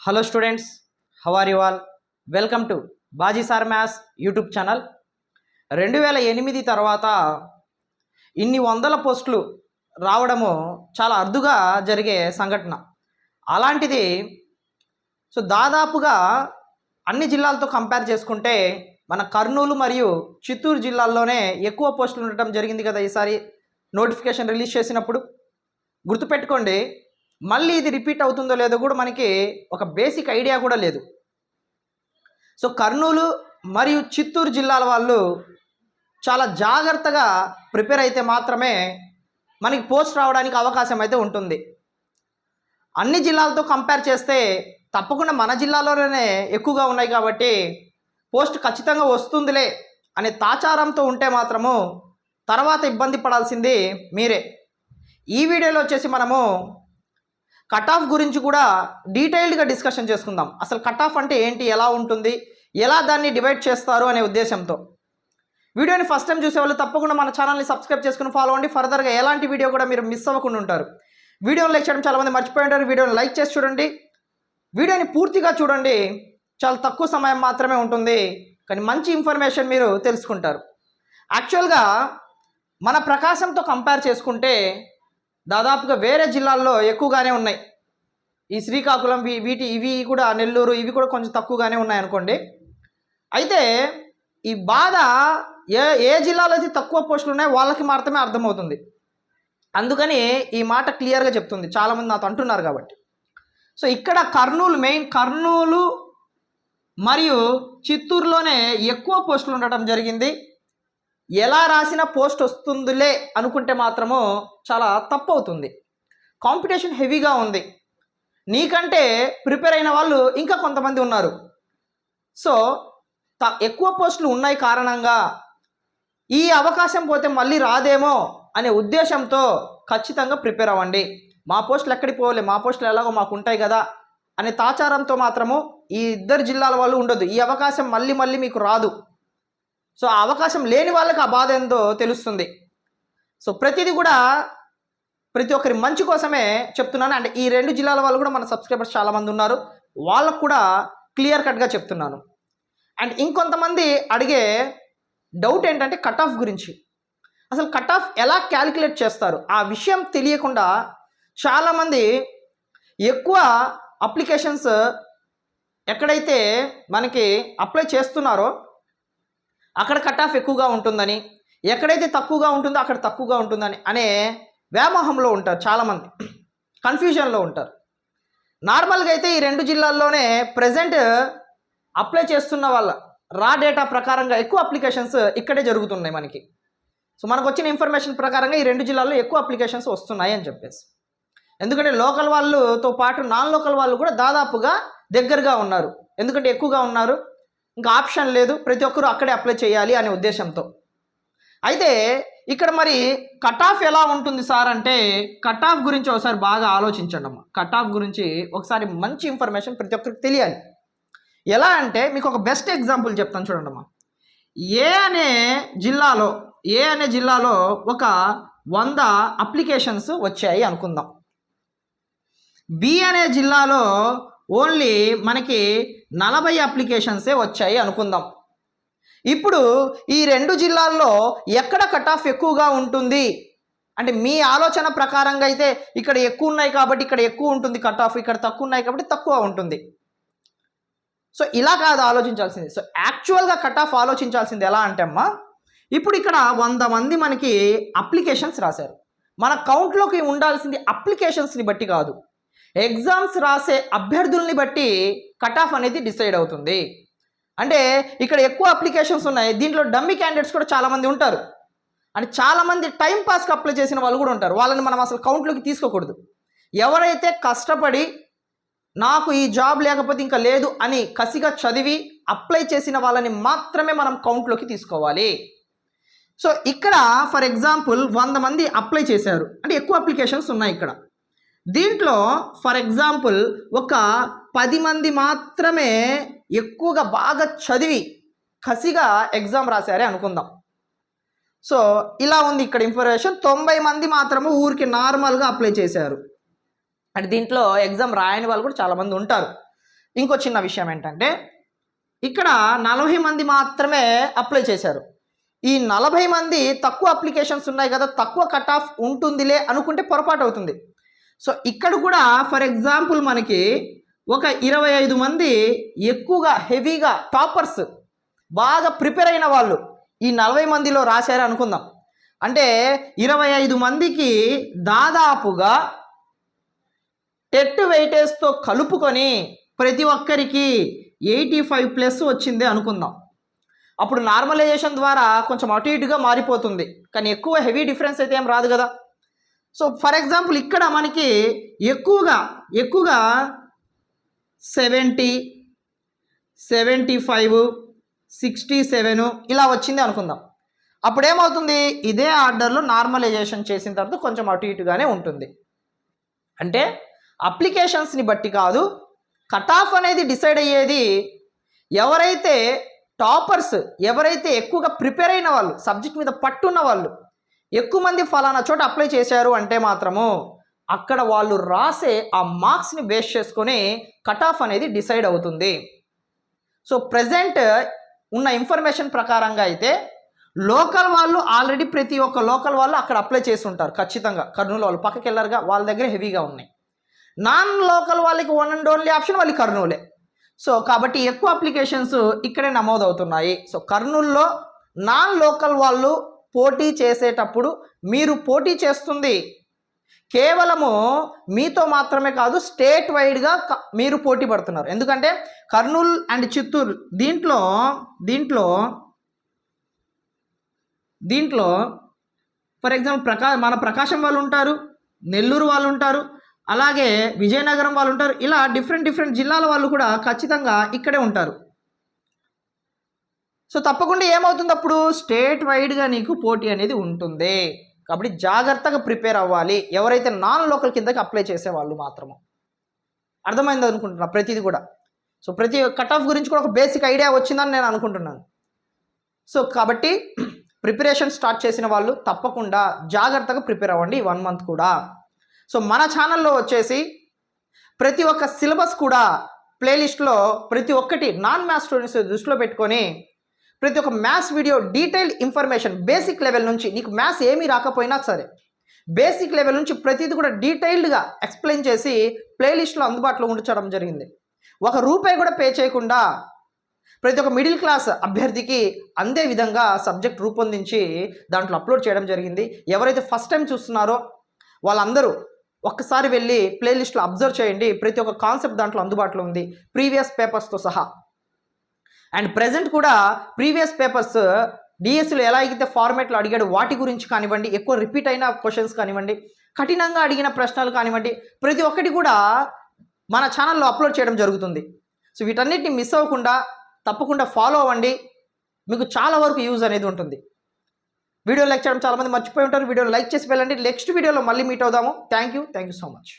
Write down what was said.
Hello students how are you all welcome to Baji sir maths YouTube channel రెండు వేల ఎనిమిది తర్వాత ఇన్ని వందల పోస్టులు రావడము చాలా అరుదుగా జరిగే సంఘటన. అలాంటిది సో దాదాపుగా అన్ని జిల్లాలతో కంపేర్ చేసుకుంటే మన కర్నూలు మరియు చిత్తూరు జిల్లాల్లోనే ఎక్కువ పోస్టులు ఉండటం జరిగింది కదా ఈసారి. నోటిఫికేషన్ రిలీజ్ చేసినప్పుడు. గుర్తుపెట్టుకోండి మళ్ళీ ఇది రిపీట్ అవుతుందో లేదో కూడా మనకి ఒక బేసిక్ ఐడియా కూడా లేదు. సో కర్నూలు మరియు చిత్తూరు జిల్లాల వాళ్ళు చాలా జాగ్రత్తగా ప్రిపేర్ అయితే మాత్రమే మనకి పోస్ట్ రావడానికి అవకాశం అయితే ఉంటుంది. అన్ని జిల్లాలతో కంపేర్ చేస్తే తప్పకుండా మన జిల్లాలోనే ఎక్కువగా ఉన్నాయి కాబట్టి పోస్ట్ ఖచ్చితంగా వస్తుందిలే అనే తాచారంతో ఉంటే మాత్రము తర్వాత ఇబ్బంది పడాల్సింది మీరే. ఈ వీడియోలో వచ్చేసి మనము కట్ ఆఫ్ గురించి కూడా డీటెయిల్డ్గా డిస్కషన్ చేసుకుందాం. అసలు కట్ ఆఫ్ అంటే ఏంటి? ఎలా ఉంటుంది? ఎలా దాన్ని డివైడ్ చేస్తారు అనే ఉద్దేశంతో. వీడియోని ఫస్ట్ టైం చూసే వాళ్ళు తప్పకుండా మన ఛానల్ని సబ్స్క్రైబ్ చేసుకుని ఫాలో అవ్వండి. ఫర్దర్గా ఎలాంటి వీడియో కూడా మీరు మిస్ అవ్వకుండా ఉంటారు. వీడియోని లైక్ చేయడం చాలామంది మర్చిపోయి ఉంటారు. వీడియోని లైక్ చేసి చూడండి. వీడియోని పూర్తిగా చూడండి. చాలా తక్కువ సమయం మాత్రమే ఉంటుంది. కానీ మంచి ఇన్ఫర్మేషన్ మీరు తెలుసుకుంటారు. యాక్చువల్గా మన ప్రకాశంతో కంపేర్ చేసుకుంటే దాదాపుగా వేరే జిల్లాల్లో ఎక్కువగానే ఉన్నాయి. ఈ శ్రీకాకుళం వీటి ఇవి కూడా నెల్లూరు ఇవి కూడా కొంచెం తక్కువగానే ఉన్నాయి అనుకోండి. అయితే ఈ బాధ ఏ ఏ జిల్లాలో అయితే తక్కువ పోస్టులు ఉన్నాయో వాళ్ళకి మాత్రమే అర్థమవుతుంది. అందుకని ఈ మాట క్లియర్గా చెప్తుంది. చాలామంది నాతో అంటున్నారు కాబట్టి. సో ఇక్కడ కర్నూలు మెయిన్ కర్నూలు మరియు చిత్తూరులోనే ఎక్కువ పోస్టులు ఉండటం జరిగింది. ఎలా రాసిన పోస్ట్ వస్తుందిలే అనుకుంటే మాత్రము చాలా తప్పు అవుతుంది కాంపిటీషన్ హెవీగా ఉంది. నీకంటే ప్రిపేర్ అయిన వాళ్ళు ఇంకా కొంతమంది ఉన్నారు. సో త ఎక్కువ పోస్టులు ఉన్నాయి కారణంగా ఈ అవకాశం పోతే మళ్ళీ రాదేమో అనే ఉద్దేశంతో ఖచ్చితంగా ప్రిపేర్ అవ్వండి. మా పోస్టులు ఎక్కడికి పోలే మా పోస్టులు ఎలాగో మాకు ఉంటాయి కదా అనే తాచారంతో మాత్రము ఈ ఇద్దరు జిల్లాల వాళ్ళు ఉండదు ఈ అవకాశం మళ్ళీ మళ్ళీ మీకు రాదు. సో ఆ అవకాశం లేని వాళ్ళకి ఆ బాధ ఏందో తెలుస్తుంది. సో ప్రతిదీ కూడా ప్రతి ఒక్కరి మంచి కోసమే చెప్తున్నాను. అండ్ ఈ రెండు జిల్లాల వాళ్ళు కూడా మన సబ్స్క్రైబర్స్ చాలామంది ఉన్నారు. వాళ్ళకు కూడా క్లియర్ కట్గా చెప్తున్నాను. అండ్ ఇంకొంతమంది అడిగే డౌట్ ఏంటంటే కట్ ఆఫ్ గురించి. అసలు కట్ ఆఫ్ ఎలా క్యాలిక్యులేట్ చేస్తారు? ఆ విషయం తెలియకుండా చాలామంది ఎక్కువ అప్లికేషన్స్ ఎక్కడైతే మనకి అప్లై చేస్తున్నారో అక్కడ కట్ ఆఫ్ ఎక్కువగా ఉంటుందని ఎక్కడైతే తక్కువగా ఉంటుందో అక్కడ తక్కువగా ఉంటుందని అనే వ్యామోహంలో ఉంటారు చాలామంది. కన్ఫ్యూజన్లో ఉంటారు. నార్మల్గా అయితే ఈ రెండు జిల్లాల్లోనే ప్రజెంట్ అప్లై చేస్తున్న వాళ్ళ రా డేటా ప్రకారంగా ఎక్కువ అప్లికేషన్స్ ఇక్కడే జరుగుతున్నాయి మనకి. సో మనకు వచ్చిన ఇన్ఫర్మేషన్ ప్రకారంగా ఈ రెండు జిల్లాల్లో ఎక్కువ అప్లికేషన్స్ వస్తున్నాయి అని చెప్పేసి. ఎందుకంటే లోకల్ వాళ్ళతో పాటు నాన్ లోకల్ వాళ్ళు కూడా దాదాపుగా దగ్గరగా ఉన్నారు. ఎందుకంటే ఎక్కువగా ఉన్నారు. ఇంకా ఆప్షన్ లేదు. ప్రతి ఒక్కరూ అక్కడే అప్లై చేయాలి అనే ఉద్దేశంతో. అయితే ఇక్కడ మరి కట్ ఆఫ్ ఎలా ఉంటుంది సార్ అంటే కట్ ఆఫ్ గురించి ఒకసారి బాగా ఆలోచించండి అమ్మ. కట్ ఆఫ్ గురించి ఒకసారి మంచి ఇన్ఫర్మేషన్ ప్రతి ఒక్కరికి తెలియాలి. ఎలా అంటే మీకు ఒక బెస్ట్ ఎగ్జాంపుల్ చెప్తాను చూడండి అమ్మా. ఏ అనే జిల్లాలో ఏ అనే జిల్లాలో ఒక వంద అప్లికేషన్స్ వచ్చాయి అనుకుందాం. బి అనే జిల్లాలో ఓన్లీ మనకి నలభై అప్లికేషన్సే వచ్చాయి అనుకుందాం. ఇప్పుడు ఈ రెండు జిల్లాల్లో ఎక్కడ కట్ ఆఫ్ ఎక్కువగా ఉంటుంది? అంటే మీ ఆలోచన ప్రకారంగా అయితే ఇక్కడ ఎక్కువ ఉన్నాయి కాబట్టి ఇక్కడ ఎక్కువ ఉంటుంది కట్ ఆఫ్ ఇక్కడ తక్కువ ఉన్నాయి కాబట్టి తక్కువ ఉంటుంది. సో ఇలా కాదు ఆలోచించాల్సింది. సో యాక్చువల్గా కట్ ఆఫ్ ఆలోచించాల్సింది ఎలా అంటే అమ్మా ఇప్పుడు ఇక్కడ వంద మంది మనకి అప్లికేషన్స్ రాశారు. మన కౌంట్లోకి ఉండాల్సింది అప్లికేషన్స్ని బట్టి కాదు. ఎగ్జామ్స్ రాసే అభ్యర్థుల్ని బట్టి కట్ ఆఫ్ అనేది డిసైడ్ అవుతుంది. అంటే ఇక్కడ ఎక్కువ అప్లికేషన్స్ ఉన్నాయి. దీంట్లో డమ్మీ క్యాండిడేట్స్ కూడా చాలామంది ఉంటారు. అంటే చాలామంది టైం పాస్కి అప్లై చేసిన వాళ్ళు కూడా ఉంటారు. వాళ్ళని మనం అసలు కౌంట్లోకి తీసుకోకూడదు. ఎవరైతే కష్టపడి నాకు ఈ జాబ్ లేకపోతే ఇంకా లేదు అని కసిగా చదివి అప్లై చేసిన వాళ్ళని మాత్రమే మనం కౌంట్లోకి తీసుకోవాలి. సో ఇక్కడ ఫర్ ఎగ్జాంపుల్ వంద మంది అప్లై చేశారు. అంటే ఎక్కువ అప్లికేషన్స్ ఉన్నాయి ఇక్కడ. దీంట్లో ఫర్ ఎగ్జాంపుల్ ఒక పది మంది మాత్రమే ఎక్కువగా బాగా చదివి కసిగా ఎగ్జామ్ రాశారే అనుకుందాం. సో ఇలా ఉంది ఇక్కడ ఇన్ఫర్మేషన్ తొంభై మంది మాత్రము ఊరికి నార్మల్గా అప్లై చేశారు. అంటే దీంట్లో ఎగ్జామ్ రాయని వాళ్ళు కూడా చాలామంది ఉంటారు. ఇంకో చిన్న విషయం ఏంటంటే ఇక్కడ నలభై మంది మాత్రమే అప్లై చేశారు. ఈ నలభై మంది తక్కువ అప్లికేషన్స్ ఉన్నాయి కదా తక్కువ కట్ ఆఫ్ ఉంటుందిలే అనుకుంటే పొరపాటు అవుతుంది. సో ఇక్కడ కూడా ఫర్ ఎగ్జాంపుల్ మనకి ఒక ఇరవై ఐదు మంది ఎక్కువగా హెవీగా టాపర్స్ బాగా ప్రిపేర్ అయిన వాళ్ళు ఈ నలభై మందిలో రాశారు అనుకుందాం. అంటే ఇరవై ఐదు మందికి దాదాపుగా టెట్ వెయిటేజ్తో కలుపుకొని ప్రతి ఒక్కరికి ఎయిటీ ఫైవ్ ప్లస్ వచ్చింది అనుకుందాం. అప్పుడు నార్మలైజేషన్ ద్వారా కొంచెం అటు ఇటుగా మారిపోతుంది. కానీ ఎక్కువ హెవీ డిఫరెన్స్ అయితే ఏం రాదు కదా. సో ఫర్ ఎగ్జాంపుల్ ఇక్కడ మనకి ఎక్కువగా ఎక్కువగా seventy seventy five sixty seven ఇలా వచ్చింది అనుకుందాం. అప్పుడు ఏమవుతుంది ఇదే ఆర్డర్లో నార్మలైజేషన్ చేసిన తర్వాత కొంచెం అటు ఇటుగానే ఉంటుంది. అంటే అప్లికేషన్స్ని బట్టి కాదు కట్ ఆఫ్ అనేది డిసైడ్ అయ్యేది ఎవరైతే టాపర్స్ ఎవరైతే ఎక్కువగా ప్రిపేర్ అయిన వాళ్ళు సబ్జెక్ట్ మీద పట్టున్న వాళ్ళు ఎక్కువ మంది ఫలానా చోట అప్లై చేశారు అంటే మాత్రము అక్కడ వాళ్ళు రాసే ఆ మార్క్స్ని బేస్ చేసుకొని కట్ ఆఫ్ అనేది డిసైడ్ అవుతుంది. సో ప్రజెంట్ ఉన్న ఇన్ఫర్మేషన్ ప్రకారంగా అయితే లోకల్ వాళ్ళు ఆల్రెడీ ప్రతి ఒక్క లోకల్ వాళ్ళు అక్కడ అప్లై చేసి ఉంటారు ఖచ్చితంగా. కర్నూలు వాళ్ళు పక్కకి వెళ్ళారుగా వాళ్ళ దగ్గర హెవీగా ఉన్నాయి. నాన్ లోకల్ వాళ్ళకి వన్ అండ్ ఓన్లీ ఆప్షన్ వాళ్ళు కర్నూలే. సో కాబట్టి ఎక్కువ అప్లికేషన్స్ ఇక్కడే నమోదవుతున్నాయి. సో కర్నూల్లో నాన్ లోకల్ వాళ్ళు పోటీ చేసేటప్పుడు మీరు పోటీ చేస్తుంది. కేవలము మీతో మాత్రమే కాదు స్టేట్ వైడ్గా మీరు పోటీ పడుతున్నారు. ఎందుకంటే కర్నూలు అండ్ చిత్తూరు దీంట్లో దీంట్లో దీంట్లో ఫర్ ఎగ్జాంపుల్ ప్రకా మన ప్రకాశం వాళ్ళు ఉంటారు నెల్లూరు వాళ్ళు ఉంటారు అలాగే విజయనగరం వాళ్ళు ఉంటారు ఇలా డిఫరెంట్ డిఫరెంట్ జిల్లాల వాళ్ళు కూడా ఖచ్చితంగా ఇక్కడే ఉంటారు. సో తప్పకుండా ఏమవుతుంది అప్పుడు? స్టేట్ వైడ్గా నీకు పోటీ అనేది ఉంటుంది. కాబట్టి జాగ్రత్తగా ప్రిపేర్ అవ్వాలి. ఎవరైతే నాన్ లోకల్ కిందకి అప్లై చేసేవాళ్ళు మాత్రము. అర్థమైంది అనుకుంటున్నా ప్రతిదీ కూడా. సో ప్రతి కట్ ఆఫ్ గురించి కూడా ఒక బేసిక్ ఐడియా వచ్చిందని నేను అనుకుంటున్నాను. సో కాబట్టి ప్రిపరేషన్ స్టార్ట్ చేసిన వాళ్ళు తప్పకుండా జాగ్రత్తగా ప్రిపేర్ అవ్వండి ఈ వన్ మంత్ కూడా. సో మన ఛానల్లో వచ్చేసి ప్రతి ఒక్క సిలబస్ కూడా ప్లేలిస్ట్లో ప్రతి ఒక్కటి నాన్ మ్యాథ్స్ స్టూడెంట్స్ దృష్టిలో పెట్టుకొని ప్రతి ఒక్క maths video detailed information basic level నుంచి నీకు మ్యాథ్స్ ఏమీ రాకపోయినా సరే బేసిక్ లెవెల్ నుంచి ప్రతిదీ కూడా డీటెయిల్డ్గా ఎక్స్ప్లెయిన్ చేసి ప్లేలిస్ట్లో అందుబాటులో ఉంచడం జరిగింది. ఒక రూపాయి కూడా పే చేయకుండా ప్రతి ఒక్క మిడిల్ క్లాస్ అభ్యర్థికి అందే విధంగా సబ్జెక్ట్ రూపొందించి దాంట్లో అప్లోడ్ చేయడం జరిగింది. ఎవరైతే ఫస్ట్ టైం చూస్తున్నారో వాళ్ళందరూ ఒక్కసారి వెళ్ళి ప్లేలిస్ట్లో అబ్జర్వ్ చేయండి. ప్రతి ఒక్క కాన్సెప్ట్ దాంట్లో అందుబాటులో ఉంది. ప్రీవియస్ పేపర్స్తో సహా. అండ్ ప్రజెంట్ కూడా ప్రీవియస్ పేపర్స్ డిఎస్సిలో ఎలా అయితే ఫార్మేట్లో అడిగాడు వాటి గురించి కానివ్వండి ఎక్కువ రిపీట్ అయిన క్వశ్చన్స్ కానివ్వండి కఠినంగా అడిగిన ప్రశ్నలు కానివ్వండి ప్రతి ఒక్కటి కూడా మన ఛానల్లో అప్లోడ్ చేయడం జరుగుతుంది. సో వీటన్నిటిని మిస్ అవ్వకుండా తప్పకుండా ఫాలో అవ్వండి. మీకు చాలా వరకు యూజ్ అనేది ఉంటుంది. వీడియో లైక్ చేయడం చాలామంది మర్చిపోయి ఉంటారు. వీడియో లైక్ చేసి వెళ్ళండి. నెక్స్ట్ వీడియోలో మళ్ళీ మీట్ అవుదాము. Thank you. Thank you so much.